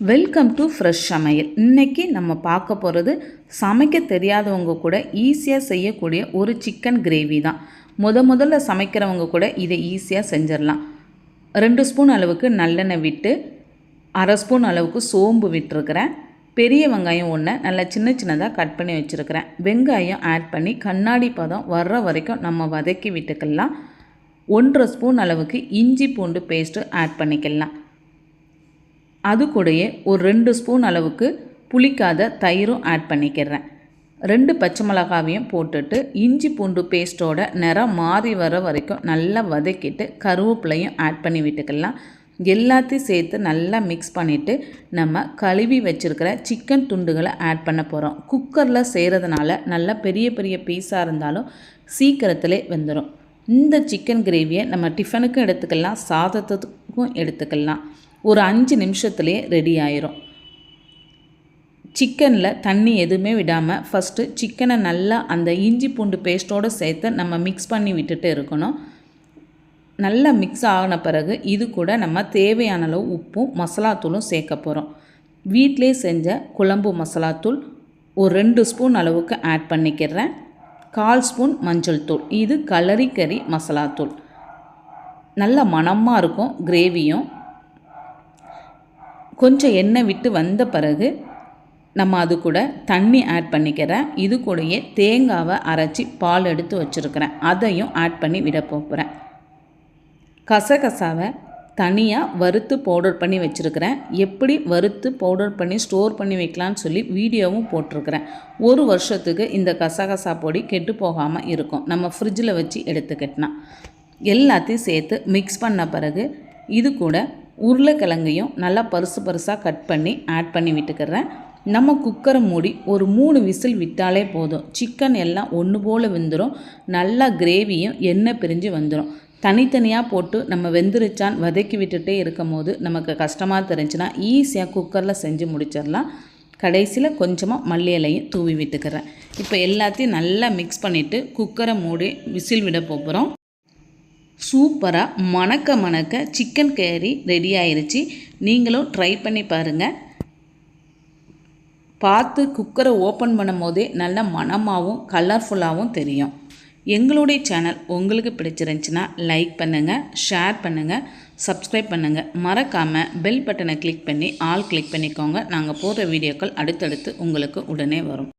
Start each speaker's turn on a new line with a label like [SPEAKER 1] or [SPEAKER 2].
[SPEAKER 1] Welcome to fresh சமையல். இன்றைக்கி நம்ம பார்க்க போகிறது சமைக்க தெரியாதவங்க கூட ஈஸியாக செய்யக்கூடிய ஒரு சிக்கன் கிரேவி தான். முத முதல்ல சமைக்கிறவங்க கூட இதை ஈஸியாக செஞ்சிடலாம். ரெண்டு ஸ்பூன் அளவுக்கு நல்லெண்ணெய் விட்டு அரை ஸ்பூன் அளவுக்கு சோம்பு விட்டுருக்கிறேன். பெரிய வெங்காயம் ஒன்று நல்லா சின்ன சின்னதாக கட் பண்ணி வச்சுருக்கிறேன். வெங்காயம் ஆட் பண்ணி கண்ணாடி பதம் வர்ற வரைக்கும் நம்ம வதக்கி விட்டுக்கலாம். ஒன்றரை ஸ்பூன் அளவுக்கு இஞ்சி பூண்டு பேஸ்ட்டு ஆட் பண்ணிக்கலாம். அது கூடயே ஒரு ரெண்டு ஸ்பூன் அளவுக்கு புளிக்காத தயிரும் ஆட் பண்ணிக்கிறேன். ரெண்டு பச்சை மிளகாவையும் போட்டுட்டு இஞ்சி பூண்டு பேஸ்ட்டோட நிறம் மாறி வர வரைக்கும் நல்லா வதக்கிட்டு கருவேப்பிலையும் ஆட் பண்ணி விட்டுக்கலாம். எல்லாத்தையும் சேர்த்து நல்லா மிக்ஸ் பண்ணிவிட்டு நம்ம கழுவி வச்சுருக்கிற சிக்கன் துண்டுகளை ஆட் பண்ண போகிறோம் குக்கரில் செய்கிறதுனால நல்லா பெரிய பெரிய பீஸாக இருந்தாலும் சீக்கிரத்திலே வெந்துடும் இந்த சிக்கன் கிரேவியை நம்ம டிஃபனுக்கும் எடுத்துக்கலாம் சாதத்துக்கும் எடுத்துக்கலாம். ஒரு அஞ்சு நிமிஷத்துலேயே ரெடி ஆயிரும். சிக்கனில் தண்ணி எதுவுமே விடாமல் ஃபஸ்ட்டு சிக்கனை நல்லா அந்த இஞ்சி பூண்டு பேஸ்ட்டோடு சேர்த்து நம்ம மிக்ஸ் பண்ணி விட்டுட்டு இருக்கணும். நல்லா மிக்ஸ் ஆகின பிறகு இது கூட நம்ம தேவையான அளவு உப்பும் மசாலாத்தூளும் சேர்க்க போகிறோம் வீட்டிலே செஞ்ச குழம்பு மசாலாத்தூள் ஒரு ரெண்டு ஸ்பூன் அளவுக்கு ஆட் பண்ணிக்கிறேன். கால் ஸ்பூன் மஞ்சள் தூள். இது கலரி கறி மசாலாத்தூள் நல்ல மணமாக இருக்கும் கிரேவியும். கொஞ்சம் எண்ணெய் விட்டு வந்த பிறகு நம்ம அது கூட தண்ணி ஆட் பண்ணிக்கிறேன். இது கூடயே தேங்காவை அரைச்சி பால் எடுத்து வச்சுருக்கிறேன். அதையும் ஆட் பண்ணி விட போகிறேன் கசகசாவை தனியாக வறுத்து பவுடர் பண்ணி வச்சுருக்கிறேன். எப்படி வறுத்து பவுடர் பண்ணி ஸ்டோர் பண்ணி வைக்கலான்னு சொல்லி வீடியோவும் போட்டிருக்கிறேன். ஒரு வருஷத்துக்கு இந்த கசகசா பொடி கெட்டு போகாமல் இருக்கும். நம்ம ஃப்ரிட்ஜில் வச்சு எடுத்துக்கிட்டனா. எல்லாத்தையும் சேர்த்து மிக்ஸ் பண்ண பிறகு இது கூட உருளைக்கிழங்கையும் நல்லா பருசு பருசாக கட் பண்ணி ஆட் பண்ணி விட்டுக்கிறேன். நம்ம குக்கரை மூடி ஒரு மூணு விசில் விட்டாலே போதும். சிக்கன் எல்லாம் ஒன்று போல் வெந்துடும் நல்லா கிரேவியும் எண்ணெய் பிரிஞ்சு வந்துடும் தனித்தனியாக போட்டு நம்ம வெந்துருச்சான் வதக்கி விட்டுட்டே இருக்கும் போது நமக்கு கஷ்டமாக தெரிஞ்சுன்னா ஈஸியாக குக்கரில் செஞ்சு முடிச்சிடலாம். கடைசியில் கொஞ்சமாக மல்லி இலையும் தூவி விட்டுக்கிறேன். இப்போ எல்லாத்தையும் நல்லா மிக்ஸ் பண்ணிவிட்டு குக்கரை மூடி விசில் விட போகிறோம் சூப்பராக மணக்க மணக்க சிக்கன் கேரி ரெடி ஆயிடுச்சு நீங்களும் ட்ரை பண்ணி பாருங்கள் பார்த்து குக்கரை ஓப்பன் பண்ணும் போதே நல்ல மணமாகவும் கலர்ஃபுல்லாகவும் தெரியும். எங்களுடைய சேனல் உங்களுக்கு பிடிச்சிருந்துச்சின்னா லைக் பண்ணுங்கள் ஷேர் பண்ணுங்கள் சப்ஸ்கிரைப் பண்ணுங்கள் மறக்காமல் பெல் பட்டனை கிளிக் பண்ணி ஆல் கிளிக் பண்ணிக்கோங்க. நாங்கள் போடுற வீடியோக்கள் அடுத்தடுத்து உங்களுக்கு உடனே வரும்.